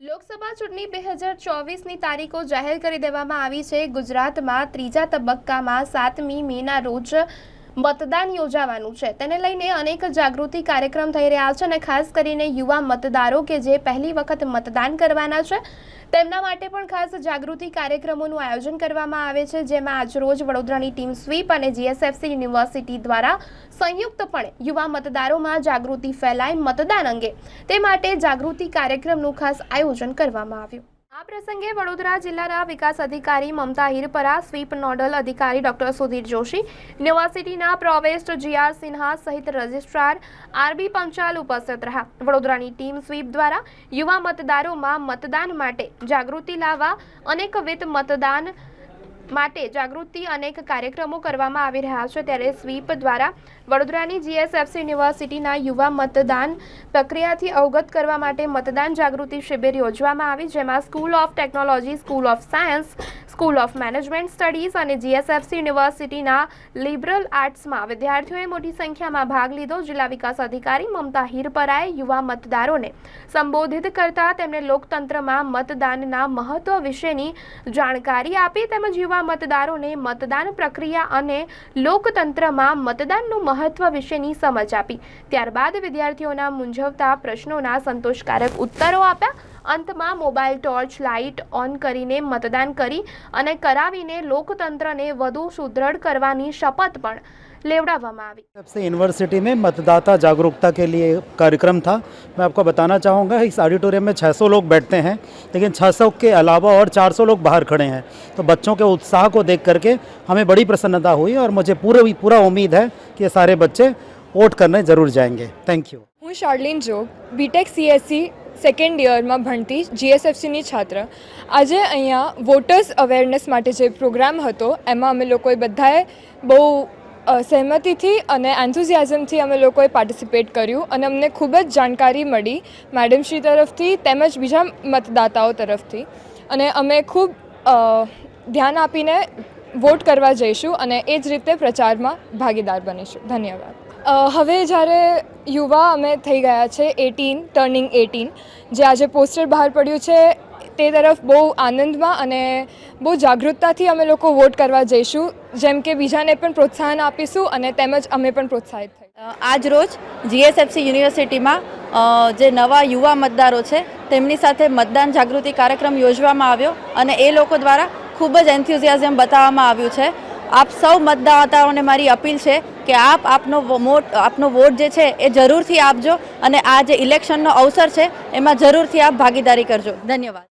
લોકસભા ચૂંટણી બે હજાર ચોવીસની તારીખો જાહેર કરી દેવામાં આવી છે. ગુજરાતમાં ત્રીજા તબક્કામાં સાતમી મેના રોજ મતદાન યોજાવાનું છે. તેને લઈને અનેક જાગૃતિ કાર્યક્રમ થઈ રહ્યા છે અને ખાસ કરીને યુવા મતદારો કે જે પહેલી વખત મતદાન કરવાના છે તેમના માટે પણ ખાસ જાગૃતિ કાર્યક્રમોનું આયોજન કરવામાં આવે છે, જેમાં આજરોજ વડોદરાની ટીમ સ્વીપ અને જીએસએફસી યુનિવર્સિટી દ્વારા સંયુક્તપણે યુવા મતદારોમાં જાગૃતિ ફેલાય મતદાન અંગે. તે માટે જાગૃતિ કાર્યક્રમનું ખાસ આયોજન કરવામાં આવ્યું. આ પ્રસંગે વડોદરા જિલ્લાના વિકાસ અધિકારી મમતા હિરપરા, સ્વીપ નોડલ અધિકારી ડોક્ટર સુધીર જોશી યુનિવર્સિટીના પ્રોવેસ્ટ જીઆર સિન્હા સહિત રજિસ્ટ્રાર આરબી પંચાલ ઉપસ્થિત રહ્યા. વડોદરાની ટીમ સ્વીપ દ્વારા યુવા મતદારોમાં મતદાન માટે જાગૃતિ લાવવા અનેકવિધ મતદાન માટે જાગૃતિ અનેક કાર્યક્રમો કરવામાં આવી રહ્યા છે. ત્યારે સ્વીપ દ્વારા વડોદરાની જીએસએફસી યુનિવર્સિટીના યુવા મતદાન પ્રક્રિયાથી અવગત કરવા માટે મતદાન જાગૃતિ શિબિર યોજવામાં આવી, જેમાં school of technology school of science school of management studies અને જીએસએફસી યુનિવર્સિટીના લિબરલ આર્ટ્સમાં વિદ્યાર્થીઓએ મોટી સંખ્યામાં ભાગ લીધો. જિલ્લા વિકાસ અધિકારી મમતા હિરપરાએ યુવા મતદારોને સંબોધિત કરતા તેમણે લોકતંત્રમાં મતદાનના મહત્વ વિશેની જાણકારી આપી તેમજ યુવા મતદારોને મતદાન પ્રક્રિયા અને લોકતંત્રમાં મતદાનનું મહત્વ વિશેની સમજ આપી. ત્યારબાદ વિદ્યાર્થીઓના મૂંઝવતા પ્રશ્નોના સંતોષકારક ઉત્તરો આપ્યા. અંતમાં મોબાઈલ ટોર્ચ લાઇટ ઓન કરીને મતદાન કરી અને કરાવીને લોકતંત્રને વધુ સુદૃઢ કરવાની શપથ પણ લેવડાવવામાં આવી सबसे यूनिवर्सिटी में मतदाता जागरूकता के लिए कार्यक्रम था मैं आपको बताना चाहूँगा इस ऑडिटोरियम में 600 लोग बैठते हैं लेकिन 600 के अलावा और 400 लोग बाहर खड़े हैं तो बच्चों के उत्साह को देख करके हमें बड़ी प्रसन्नता हुई और मुझे पूरा पूरा उम्मीद है कि ये सारे बच्चे वोट करने ज़रूर जाएंगे थैंक यू હું શાર્લિન જોગ બીટેક સીએસસી સેકન્ડ યરમાં ભણતી જીએસએફસીની છાત્ર. આજે અહીંયા વોટર્સ અવેરનેસ માટે જે પ્રોગ્રામ હતો, એમાં અમે લોકોએ બધાએ બહુ સહેમતીથી અને એન્થુઝિયાઝમથી અમે લોકોએ પાર્ટિસિપેટ કર્યું અને અમને ખૂબ જ જાણકારી મળી મેડમશ્રી તરફથી તેમજ બીજા મતદાતાઓ તરફથી. અને અમે ખૂબ ધ્યાન આપીને વોટ કરવા જઈશું અને એ જ રીતે પ્રચારમાં ભાગીદાર બનીશું. ધન્યવાદ. હવે જ્યારે યુવા અમે થઈ ગયા છે એટીન ટર્નિંગ એટીન જે આજે પોસ્ટર બહાર પડ્યું છે, તે તરફ બહુ આનંદમાં અને બહુ જાગૃતતાથી અમે લોકો વોટ કરવા જઈશું. જેમ કે બીજાને પણ પ્રોત્સાહન આપીશું અને તેમજ અમે પણ પ્રોત્સાહિત થઈ આજ રોજ જીએસએફસી યુનિવર્સિટીમાં જે નવા યુવા મતદારો છે, તેમની સાથે મતદાન જાગૃતિ કાર્યક્રમ યોજવામાં આવ્યો અને એ લોકો દ્વારા ખૂબ જ એન્થ્યુઝિયાઝમ બતાવવામાં આવ્યું છે. આપ સૌ મતદાતાઓને મારી અપીલ છે કે આપ આપનો વોટ આપનો વોટ જે છે એ જરૂરથી આપજો અને આ જે ઇલેક્શનનો અવસર છે, એમાં જરૂરથી આપ ભાગીદારી કરજો. ધન્યવાદ.